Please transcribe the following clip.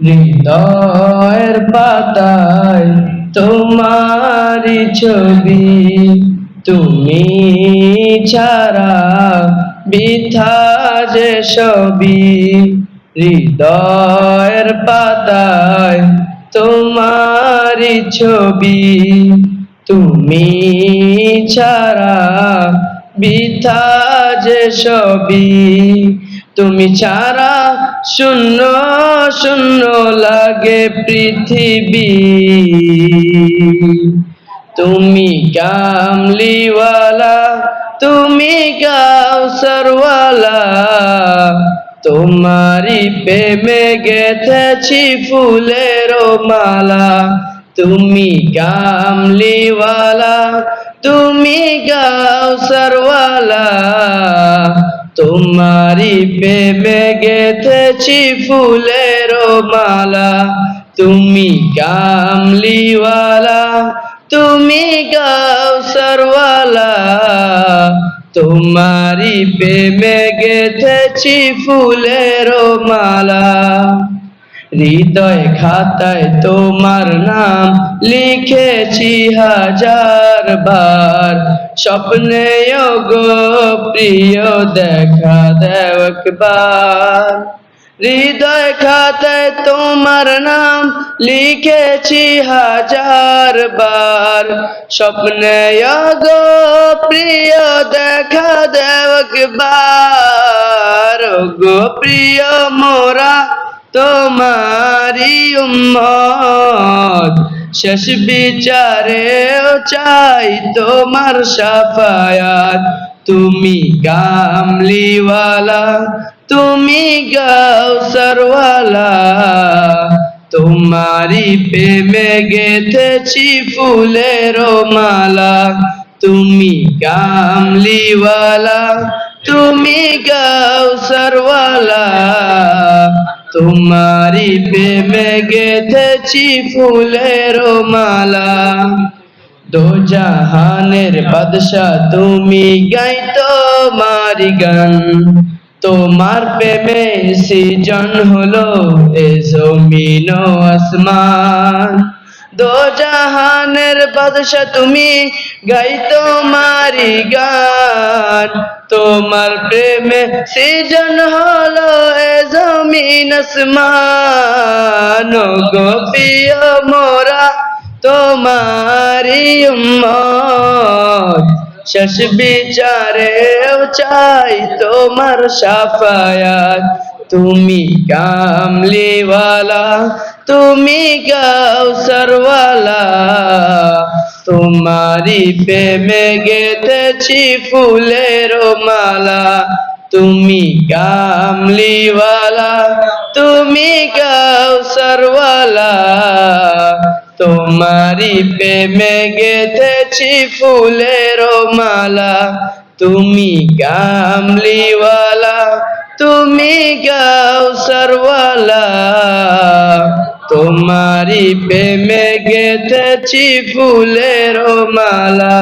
হৃদয়ের পাতায় তোমারি ছবি, তুমি ছাড়া বৃথা যে সবই। হৃদয়ের পাতায় তোমারি ছবি, তুমি ছাড়া বৃথা যে সবই। তুমি ছাড়া শূন্য শূন্য লাগে পৃথিবী। তুমি কামলিওয়ালা তুমি কাউসারওয়ালা তোমারি প্রেমে গেথেছি ফুলের মালা। তুমি কামলিওয়ালা তুমি গাউসারওয়ালা তোমারি প্রেমে গেথেছি ফুলের মালা। তুমি কামলিওয়ালা তুমি গাও সরওয়ালা তোমারি প্রেমে গেথেছি ফুলের মালা। হৃদয় খাতায় তোমার নাম লিখেছি হাজার বার। স্বপ্নে গো প্রিয়, দেখা দেও হৃদয় খাতায় তোমার নাম লিখেছি হাজার বার। স্বপ্নে গো প্রিয়, দেখা দেও গো প্রিয়, মোরা তোমারি উম্মত। শেষ বিচারেও চাই তোমার সাফায়াত। তুমি কামলিওয়ালা তুমি গাউসারওয়ালা। তোমারি প্রেমে গেথেছি ফুলের মালা। তুমি কামলিওয়ালা তুমি গাউসারওয়ালা। তোমারি প্রেমে গেথেছি ফুলের মালা। দো জাহানের বাদশা তুমি গাই তোমারি গান। তোমার প্রেমে সৃজন হলো এ জমিন আসমান। দো জাহানের বাদশা তুমি গাই তোমারি গান। তোমার প্রেমে সৃজন হলো এ জমিন আসমান ও গো প্রিয় মোরা তোমারি উম্মত। শেষ বিচারেও চাই তোমার সাফায়াত। তুমি কামলিওয়ালা, তুমি গাউসারওয়ালা। তোমারি প্রেমে গেথেছি ফুলের মালা। তুমি কামলিওয়ালা তুমি গাউসারওয়ালা তোমারি প্রেমে গেথেছি ফুলের মালা। তুমি কামলিওয়ালা তুমি গাউসারওয়ালা তোমারি প্রেমে গেথেছি ফুলের মালা।